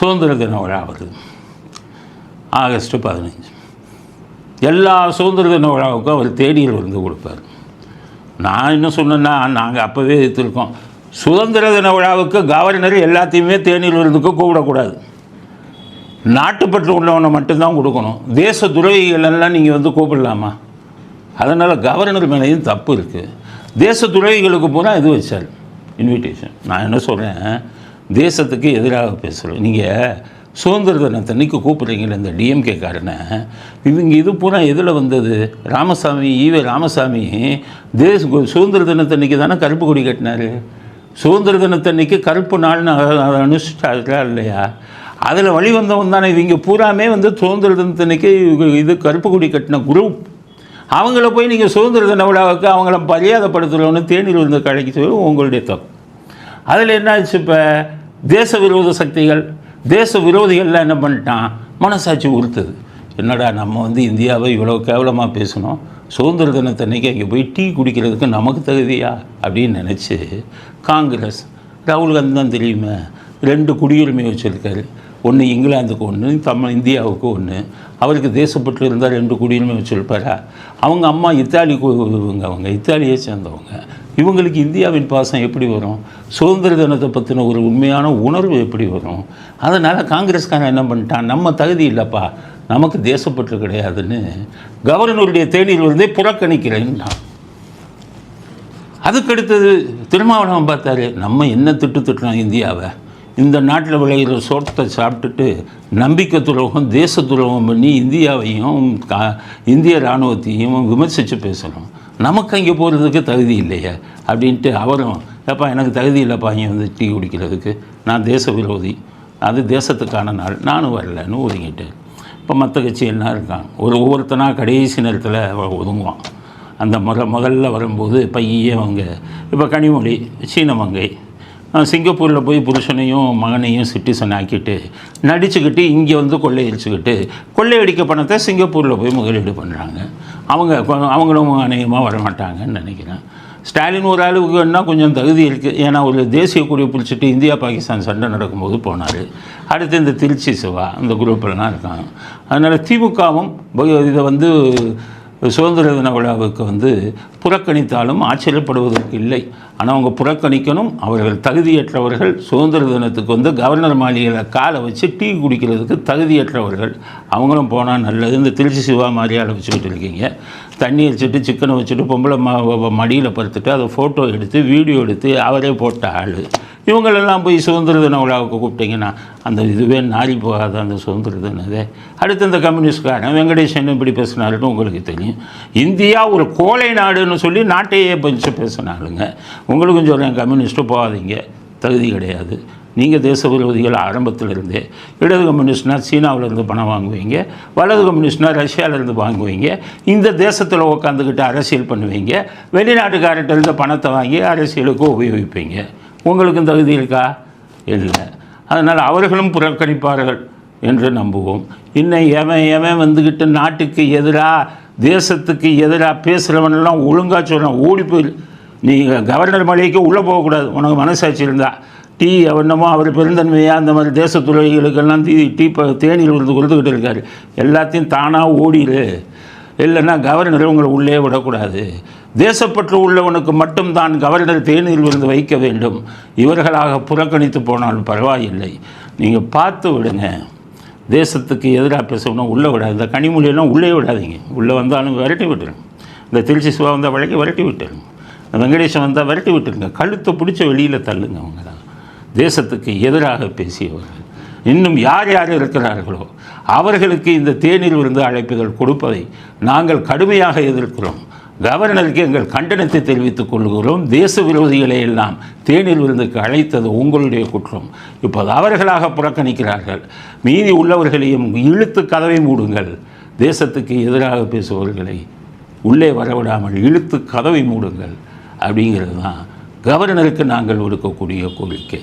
சுதந்திர தின விழா வருது ஆகஸ்ட் பதினஞ்சு எல்லா சுதந்திர தின விழாவுக்கும் அவர் தேடியில் விருந்து கொடுப்பார். நான் என்ன சொன்னேன்னா நாங்கள் அப்போவே எதிர்த்திருக்கோம். சுதந்திர தின விழாவுக்கு கவர்னர் எல்லாத்தையுமே தேனியில் விருந்துக்கு கூப்பிடக்கூடாது. நாட்டுப்பற்று உள்ளவனை மட்டும்தான் கொடுக்கணும். தேச துறவிகள் எல்லாம் நீங்கள் வந்து கூப்பிடலாமா? அதனால் கவர்னர் மேலேயும் தப்பு இருக்குது தேச துறவிகளுக்கு பூரா இது வச்சார்? இன்விடேஷன் நான் என்ன சொல்கிறேன் தேசத்துக்கு எதிராக பேசுகிறோம் நீங்கள் சுதந்திர தினத்தன்னைக்கு கூப்பிட்றீங்களே இந்த டிஎம்கே காரனை இவங்க இது பூரா எதில் வந்தது? ராமசாமி ஈவே ராமசாமி தேச சுதந்திர தினத்தன்னைக்கு தானே கருப்பு கொடி கட்டினார்? சுதந்திர தினத்தன்னைக்கு கருப்பு நாள்னு அதை அனுஷ்டிச்சாரா இல்லையா? அதில் வழி வந்தவன் தானே. இவங்க பூராமே வந்து சுதந்திர தினத்தன்னைக்கு இது கருப்பு கொடி கட்டின குரூப் அவங்கள போய் நீங்கள் சுதந்திர தின விழாவுக்கு அவங்கள மரியாதைப்படுத்துகிறோன்னு தேநீர் விருந்து கடைக்கு உங்களுடைய தப்பு. அதில் என்ன ஆச்சு இப்போ? தேச விரோத சக்திகள் தேச விரோதிகள்லாம் என்ன பண்ணிட்டான்? மனசாட்சி உறுத்துது. என்னடா நம்ம வந்து இந்தியாவை இவ்வளோ கேவலமாக பேசணும்? சுதந்திர தினத்தன்னைக்கு அங்கே போய் டீ குடிக்கிறதுக்கு நமக்கு தகுதியா? அப்படின்னு நினச்சி காங்கிரஸ் ராகுல் காந்தி தான் தெரியுமே ரெண்டு குடியுரிமை வச்சுருக்காரு. ஒன்று இங்கிலாந்துக்கு ஒன்று தமிழ் இந்தியாவுக்கு ஒன்று அவருக்கு தேசப்பற்று இருந்தால் ரெண்டு குடியுரிமை வச்சுருப்பாரா? அவங்க அம்மா இத்தாலி இவங்க அவங்க இத்தாலியை சேர்ந்தவங்க. இவங்களுக்கு இந்தியாவின் பாசம் எப்படி வரும்? சுதந்திர தினத்தை பற்றின ஒரு உண்மையான உணர்வு எப்படி வரும்? அதனால் காங்கிரஸ்காரன் என்ன பண்ணிட்டான்? நம்ம தகுதி இல்லைப்பா. நமக்கு தேசப்பற்று கிடையாதுன்னு கவர்னருடைய தேநீர் விருதை புறக்கணிக்கிறேன்னா அதுக்கடுத்தது திருமாவளவன் பார்த்தாரு நம்ம என்ன திட்டு திட்டுறோம் இந்தியாவை? இந்த நாட்டில் விளையிற சோட்டத்தை சாப்பிட்டுட்டு நம்பிக்கை துரோகம் தேச துரோகம் பண்ணி இந்தியாவையும் கா இந்திய இராணுவத்தையும் விமர்சித்து பேசணும். நமக்கு அங்கே போகிறதுக்கு தகுதி இல்லையே அப்படின்ட்டு அவரும் ஏப்பா எனக்கு தகுதி இல்லைப்பா இங்கே வந்து டீ குடிக்கிறதுக்கு. நான் தேச விரோதி. அது தேசத்துக்கான நாள். நானும் வரலன்னு ஒதுங்கிட்டேன் இப்போ மற்ற கட்சி என்ன இருக்கான் ஒரு ஒவ்வொருத்தனாக கடைசி நேரத்தில் ஒதுங்குவான். அந்த முறை முதல்ல வரும்போது பையன் அவங்க இப்போ கனிமொழி சீனமங்கை மங்கை சிங்கப்பூரில் போய் புருஷனையும் மகனையும் சிட்டிசன் ஆக்கிட்டு நடிச்சுக்கிட்டு இங்கே வந்து கொள்ளையடிச்சுக்கிட்டு கொள்ளையடிக்க பணத்தை சிங்கப்பூரில் போய் முதலீடு பண்ணுறாங்க அவங்க அவங்களும் அநேகமாக வரமாட்டாங்கன்னு நினைக்கிறேன். ஸ்டாலின் ஒரு அளவுக்குன்னா கொஞ்சம் தகுதி இருக்குது ஏன்னா ஒரு தேசிய கொடி பிடிச்சிட்டு இந்தியா பாகிஸ்தான் சண்டை நடக்கும்போது போனார். அடுத்து இந்த திருச்சி சிவா இந்த குரூப்பெல்லாம் இருக்காங்க. அதனால் திமுகவும் இதை வந்து சுதந்திர தின விழாவுக்கு வந்து புறக்கணித்தாலும் ஆச்சரியப்படுவதற்கு இல்லை. ஆனால் அவங்க புறக்கணிக்கணும். அவர்கள் தகுதியற்றவர்கள். சுதந்திர தினத்துக்கு வந்து கவர்னர் மாளிகையில் காலை வச்சு டீ குடிக்கிறதுக்கு தகுதியற்றவர்கள். அவங்களும் போனால் நல்லது. இந்த திருச்சி சிவா மாதிரியால் வச்சுக்கிட்டு இருக்கீங்க தண்ணி வச்சுட்டு சிக்கனை வச்சுட்டு பொம்பளை ம மடியில் படுத்துட்டு அதை ஃபோட்டோ எடுத்து வீடியோ எடுத்து அவரே போட்ட ஆள். இவங்களெல்லாம் போய் சுதந்திர தின விழாவுக்கு கூப்பிட்டீங்கன்னா அந்த இதுவே நாரி போகாத அந்த சுதந்திர தினதே அடுத்து இந்த கம்யூனிஸ்ட்காரன் வெங்கடேசன் இப்படி பேசினாருன்னு உங்களுக்கு தெரியும். இந்தியா ஒரு கோலை நாடுன்னு சொல்லி நாட்டையே பஞ்சு பேசினாலுங்க உங்களுக்கும் சொல்கிறேன் கம்யூனிஸ்ட்டு போகாதீங்க. தகுதி கிடையாது. நீங்கள் தேச விரோதிகள் ஆரம்பத்தில் இருந்தே இடது கம்யூனிஸ்ட்னால் சீனாவிலேருந்து பணம் வாங்குவீங்க. வலது கம்யூனிஸ்ட்னால் ரஷ்யாவிலேருந்து வாங்குவீங்க. இந்த தேசத்தில் உட்காந்துக்கிட்டு அரசியல் பண்ணுவீங்க. வெளிநாட்டுக்காரர்கிட்ட பணத்தை வாங்கி அரசியலுக்கு உபயோகிப்பீங்க. உங்களுக்கும் தகுதி இருக்கா? இல்லை. அதனால் அவர்களும் புறக்கணிப்பார்கள் என்று நம்புவோம். இன்னும் எவன் எவன் வந்துக்கிட்டு நாட்டுக்கு எதிராக தேசத்துக்கு எதிராக பேசுகிறவனெல்லாம் ஒழுங்காக சொல்கிறான் ஓடி போயிரு. நீங்கள் கவர்னர் மலைக்கு உள்ளே போகக்கூடாது. உனக்கு மனசாட்சி இருந்தால் டீ என்னமோ அவர் பெருந்தன்மையாக அந்த மாதிரி தேச துறைகளுக்கெல்லாம் டீ டீ இப்போ தேநீர் கொடுத்துக்கிட்டு இருக்காரு. எல்லாத்தையும் தானாக ஓடிடு இல்லைன்னா கவர்னர் உங்களை உள்ளே விடக்கூடாது. தேசப்பற்று உள்ளவனுக்கு மட்டும்தான் கவர்னர் தேநீர் விருந்து வைக்க வேண்டும். இவர்களாக புறக்கணித்து போனால் பரவாயில்லை. நீங்கள் பார்த்து விடுங்க. தேசத்துக்கு எதிராக பேசணும் உள்ளே விடாது. இந்த கனிமொழியெல்லாம் உள்ளே விடாதீங்க. உள்ளே வந்தாலும் விரட்டி விட்டுருங்க. இந்த திருச்சி சிவா வந்தால் வழக்கி விரட்டி விட்டுருங்க. வெங்கடேசன் வந்தால் விரட்டி விட்டுருங்க. கழுத்தை பிடிச்ச வெளியில் தள்ளுங்க அவங்க தான். தேசத்துக்கு எதிராக பேசியவர்கள். இன்னும் யார் யார் இருக்கிறார்களோ அவர்களுக்கு இந்த தேநீர் விருந்து அழைப்புகள் கொடுப்பதை நாங்கள் கடுமையாக எதிர்க்கிறோம். கவர்னருக்கு எங்கள் கண்டனத்தை தெரிவித்துக் கொள்கிறோம். தேச விரோதிகளை எல்லாம் தேநீர் விருந்துக்கு அழைத்தது உங்களுடைய குற்றம். இப்போது அவர்களாக புறக்கணிக்கிறார்கள். மீதி உள்ளவர்களையும் இழுத்து கதவை மூடுங்கள். தேசத்துக்கு எதிராக பேசுபவர்களை உள்ளே வரவிடாமல் இழுத்து கதவை மூடுங்கள். அப்படிங்கிறது தான் கவர்னருக்கு நாங்கள் கொடுக்கக்கூடிய கோரிக்கை.